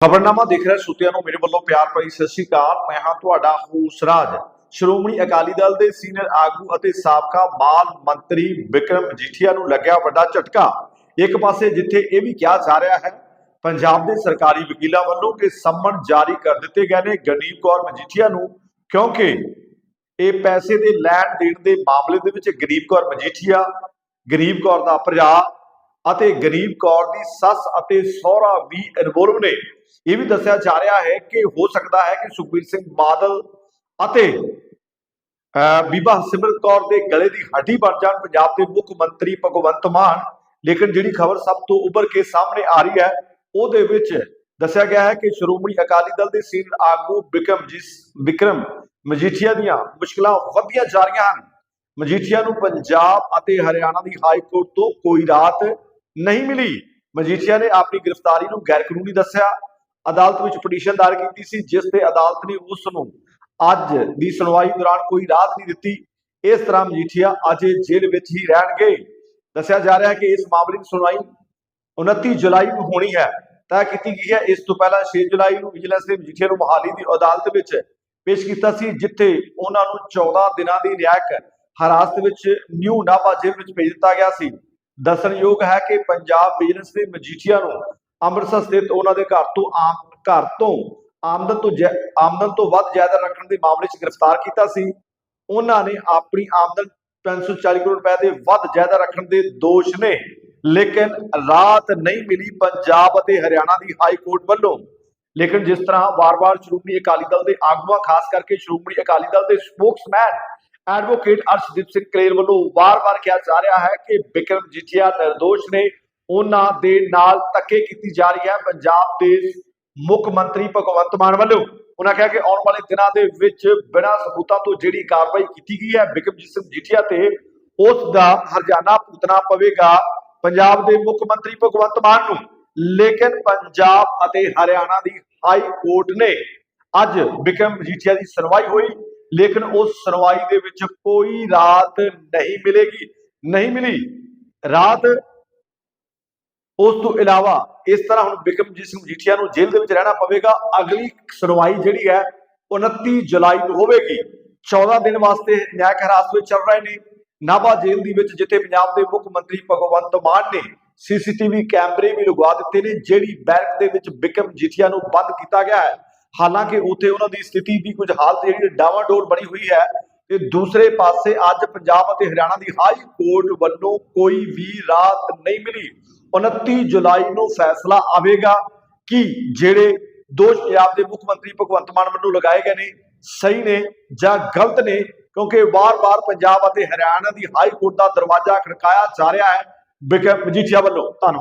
ਖਬਰਨਾਮਾ ਦੇਖ ਰਹੇ ਸੁਤਿਆਂ ਨੂੰ ਮੇਰੇ ਵੱਲੋਂ ਪਿਆਰ ਭਰੀ ਸਤਿ ਸ਼੍ਰੀ ਅਕਾਲ। ਮੈਂ ਹਾਂ ਤੁਹਾਡਾ ਹੂਸਰਾਜ ਸ਼੍ਰੋਮਣੀ ਅਕਾਲੀ ਦਲ ਦੇ ਸੀਨੀਅਰ ਆਗੂ ਅਤੇ ਸਾਬਕਾ ਮਾਲ ਮੰਤਰੀ ਵਿਕਰਮ ਮਜੀਠੀਆ ਨੂੰ ਲੱਗਿਆ ਵੱਡਾ ਝਟਕਾ। ਇੱਕ ਪਾਸੇ ਜਿੱਥੇ ਇਹ ਵੀ ਕਿਹਾ ਜਾ ਰਿਹਾ ਹੈ, ਪੰਜਾਬ ਦੇ ਸਰਕਾਰੀ ਵਕੀਲਾਂ ਵੱਲੋਂ ਕਿ ਸੰਮਨ ਜਾਰੀ ਕਰ ਦਿੱਤੇ ਗਏ ਨੇ ਗਨੀਬ ਕੌਰ ਮਜੀਠੀਆ ਨੂੰ, ਕਿਉਂਕਿ ਇਹ ਪੈਸੇ ਦੇ ਲੈਣ ਦੇਣ ਦੇ ਮਾਮਲੇ ਦੇ ਵਿੱਚ ਗਰੀਬ ਕੌਰ ਮਜੀਠੀਆ, ਗਰੀਬ ਕੌਰ ਦਾ ਭਰਾ ਅਤੇ ਗਰੀਬ ਕੌਰ ਦੀ ਸੱਸ ਅਤੇ ਸਹੁਰਾ ਵੀ ਇਨਵੋਲਵ ਨੇ। ਇਹ ਵੀ ਦੱਸਿਆ ਜਾ ਰਿਹਾ ਹੈ ਕਿ ਹੋ ਸਕਦਾ ਹੈ ਕਿ ਸੁਖਬੀਰ ਸਿੰਘ ਬਾਦਲ ਅਤੇ ਬੀਬਾ ਸਿਮਰਤ ਕੌਰ ਦੇ ਗਲੇ ਦੀ ਹੱਡੀ ਬਣ ਜਾਣ। ਪੰਜਾਬ ਦੇ ਮੁੱਖ ਮੰਤਰੀ ਭਗਵੰਤ ਮਾਨ, ਲੇਕਿਨ ਜਿਹੜੀ ਖਬਰ ਸਭ ਤੋਂ ਉੱਭਰ ਕੇ ਸਾਹਮਣੇ ਆ ਰਹੀ ਹੈ, ਉਹਦੇ ਵਿੱਚ ਦੱਸਿਆ ਗਿਆ ਹੈ ਕਿ ਸ਼੍ਰੋਮਣੀ ਅਕਾਲੀ ਦਲ ਦੇ ਸੀਨੀਅਰ ਆਗੂ ਵਿਕਰਮ ਜਿਸ ਵਿਕਰਮ ਮਜੀਠੀਆ ਦੀਆਂ ਮੁਸ਼ਕਲਾਂ ਵਧੀਆਂ ਜਾ ਰਹੀਆਂ ਹਨ। ਮਜੀਠੀਆ ਨੂੰ ਪੰਜਾਬ ਅਤੇ ਹਰਿਆਣਾ ਦੀ ਹਾਈ ਕੋਰਟ ਤੋਂ ਕੋਈ ਰਾਤ ਨਹੀਂ ਮਿਲੀ। ਮਜੀਠੀਆ ਨੇ ਆਪਣੀ ਗ੍ਰਿਫਤਾਰੀ ਨੂੰ ਗੈਰ ਕਾਨੂੰਨੀ ਦੱਸਿਆ। ਅਦਾਲਤ ਵਿੱਚ ਪਟੀਸ਼ਨ ਦਾਇਰ ਕੀਤੀ ਸੀ, ਜਿਸ ਤੇ ਅਦਾਲਤ ਨੇ ਉਸ ਨੂੰ ਅੱਜ ਦੀ ਸੁਣਵਾਈ ਦੌਰਾਨ ਕੋਈ ਰਾਹਤ ਨਹੀਂ ਦਿੱਤੀ। ਇਸ ਤਰ੍ਹਾਂ ਮਜੀਠੀਆ ਅਜੇ ਜੇਲ੍ਹ ਵਿੱਚ ਹੀ ਰਹਿਣਗੇ। ਦੱਸਿਆ ਜਾ ਰਿਹਾ ਹੈ ਕਿ ਇਸ ਮਾਮਲੇ ਦੀ ਸੁਣਵਾਈ 29 ਜੁਲਾਈ ਨੂੰ ਹੋਣੀ ਹੈ। ਤੈਅ ਕੀਤੀ ਗਈ ਹੈ, ਇਸ ਤੋਂ ਪਹਿਲਾਂ 6 ਜੁਲਾਈ ਨੂੰ ਵਿਜੀਲੈਂਸ ਨੇ ਮਜੀਠੀਆ ਨੂੰ ਮੋਹਾਲੀ ਦੀ ਅਦਾਲਤ ਵਿੱਚ ਪੇਸ਼ ਕੀਤਾ ਸੀ, ਜਿੱਥੇ ਉਹਨਾਂ ਨੂੰ 14 ਦਿਨਾਂ ਦੀ ਨਿਆਇਕ ਹਿਰਾਸਤ ਵਿੱਚ ਨਿਊ ਨਾਭਾ ਜੇਲ੍ਹ ਵਿੱਚ ਭੇਜ ਦਿੱਤਾ ਗਿਆ ਸੀ। ਦੱਸਣਯੋਗ ਹੈ ਕਿ ਪੰਜਾਬ ਵਿਜੀਲੈਂਸ ਨੇ ਮਜੀਠੀਆ ਨੂੰ ਅੰਮ੍ਰਿਤਸਰ ਸਥਿਤ ਉਹਨਾਂ ਦੇ ਘਰ ਤੋਂ ਆਮ, ਘਰ ਤੋਂ ਆਮਦਨ ਤੋਂ ਆਮਦਨ ਤੋਂ ਵੱਧ ਜਾਇਦਾਦ ਰੱਖਣ ਦੇ ਮਾਮਲੇ 'ਚ ਗ੍ਰਿਫਤਾਰ ਕੀਤਾ ਸੀ। ਉਹਨਾਂ ਨੇ ਆਪਣੀ ਆਮਦਨ 340 ਕਰੋੜ ਰੁਪਏ ਦੇ ਵੱਧ ਜਾਇਦਾਦ ਰੱਖਣ ਦੇ ਦੋਸ਼ ਨੇ। ਲੇਕਿਨ ਰਾਤ ਨਹੀਂ ਮਿਲੀ ਪੰਜਾਬ ਅਤੇ ਹਰਿਆਣਾ ਦੀ ਹਾਈ ਕੋਰਟ ਵੱਲੋਂ। ਲੇਕਿਨ ਜਿਸ ਤਰ੍ਹਾਂ ਵਾਰ-ਵਾਰ ਸ਼੍ਰੋਮਣੀ ਅਕਾਲੀ ਦਲ ਦੇ ਆਗੂਆਂ, ਖਾਸ ਕਰਕੇ ਸ਼੍ਰੋਮਣੀ ਅਕਾਲੀ ਦਲ ਦੇ ਸਪੋਕਸਮੈਨ ਐਡਵੋਕੇਟ ਅਰਸ਼ਦੀਪ ਸਿੰਘ ਕਲੇਰ ਵੱਲੋਂ ਵਾਰ-ਵਾਰ ਕਿਹਾ ਜਾ ਰਿਹਾ ਹੈ ਕਿ ਵਿਕਰਮ ਜੀਠੀਆ ਨਿਰਦੋਸ਼ ਨੇ ਉਹਨਾਂ ਦੇ ਨਾਲ ਧੱਕੇ ਕੀਤੀ ਜਾ ਰਹੀ ਹੈ ਪੰਜਾਬ ਦੇ ਮੁੱਖ ਮੰਤਰੀ ਭਗਵੰਤ ਮਾਨ ਵੱਲੋਂ। ਉਹਨਾਂ ਕਿਹਾ ਕਿ ਆਉਣ ਵਾਲੇ ਦਿਨਾਂ ਦੇ ਵਿੱਚ ਬਿਨਾਂ ਸਬੂਤਾਂ ਤੋਂ ਜਿਹੜੀ ਕਾਰਵਾਈ ਕੀਤੀ ਗਈ ਹੈ ਵਿਕਰਮਜੀਤ ਸਿੰਘ ਜੀਠੀਆ ਤੇ ਉਸ ਦਾ ਹਰਜਾਨਾ ਭੁਗਤਣਾ ਪਵੇਗਾ ਪੰਜਾਬ ਦੇ ਮੁੱਖ ਮੰਤਰੀ ਭਗਵੰਤ ਮਾਨ ਨੂੰ। ਲੇਕਿਨ ਪੰਜਾਬ ਅਤੇ ਹਰਿਆਣਾ ਦੀ ਹਾਈ ਕੋਰਟ ਨੇ ਅੱਜ ਵਿਕਰਮ ਮਜੀਠੀਆ ਦੀ ਸੁਣਵਾਈ ਹੋਈ। ਲੇਕਿਨ ਉਸ ਸੁਣਵਾਈ ਦੇ ਵਿੱਚ ਕੋਈ ਰਾਤ ਨਹੀਂ ਮਿਲੇਗੀ, ਨਹੀਂ ਮਿਲੀ। ਰਾਤ ਉਸ ਤੋਂ ਇਲਾਵਾ ਇਸ ਤਰ੍ਹਾਂ ਹੁਣ ਬਿਕਰਮਜੀਤ ਸਿੰਘ ਮਜੀਠੀਆ ਨੂੰ ਜੇਲ੍ਹ ਦੇ ਵਿੱਚ ਰਹਿਣਾ ਪਵੇਗਾ। ਅਗਲੀ ਸੁਣਵਾਈ ਜਿਹੜੀ ਹੈ 29 ਜੁਲਾਈ ਨੂੰ ਹੋਵੇਗੀ। 14 ਦਿਨ ਵਾਸਤੇ ਨਿਆਇਕ ਹਿਰਾਸਤ ਵਿੱਚ ਚੱਲ ਰਹੇ ਨੇ। ਨਾਭਾ ਜੇਲ੍ਹ ਦੇ ਵਿੱਚ ਜਿੱਥੇ ਪੰਜਾਬ ਦੇ ਮੁੱਖ ਮੰਤਰੀ ਭਗਵੰਤ ਮਾਨ ਨੇ ਸੀਸੀਟੀਵੀ ਕੈਮਰੇ ਵੀ ਲਗਵਾ ਦਿੱਤੇ ਨੇ, ਜਿਹੜੀ ਬੈਰਕ ਦੇ ਵਿੱਚ ਬਿਕਰਮ ਜੀਠੀਆ ਨੂੰ ਬੰਦ ਕੀਤਾ ਗਿਆ ਹੈ। ਹਾਲਾਂਕਿ ਉੱਥੇ ਉਹਨਾਂ ਦੀ ਸਥਿਤੀ ਦੀ ਕੁਝ ਹਾਲਤ ਜਿਹੜੀ ਡਾਵਾਡੋਲ ਬਣੀ ਹੋਈ ਹੈ ਤੇ ਦੂਸਰੇ ਪਾਸੇ ਅੱਜ ਪੰਜਾਬ ਅਤੇ ਹਰਿਆਣਾ ਦੀ ਹਾਈ ਕੋਰਟ ਵੱਲੋਂ ਕੋਈ ਵੀ ਰਾਤ ਨਹੀਂ ਮਿਲੀ। 29 ਜੁਲਾਈ ਨੂੰ ਫੈਸਲਾ ਆਵੇਗਾ ਕਿ ਜਿਹੜੇ ਦੋਸ਼ ਪੰਜਾਬ ਦੇ ਮੁੱਖ ਮੰਤਰੀ ਭਗਵੰਤ ਮਾਨ ਵੱਲੋਂ ਲਗਾਏ ਗਏ ਨੇ, ਸਹੀ ਨੇ ਜਾਂ ਗਲਤ ਨੇ, ਕਿਉਂਕਿ ਵਾਰ-ਵਾਰ ਪੰਜਾਬ ਅਤੇ ਹਰਿਆਣਾ ਦੀ ਹਾਈ ਕੋਰਟ ਦਾ ਦਰਵਾਜ਼ਾ ਖੜਕਾਇਆ ਜਾ ਰਿਹਾ ਹੈ। ਬਿਕਰਮ ਮਜੀਠੀਆ ਵੱਲੋਂ, ਧੰਨਵਾਦ।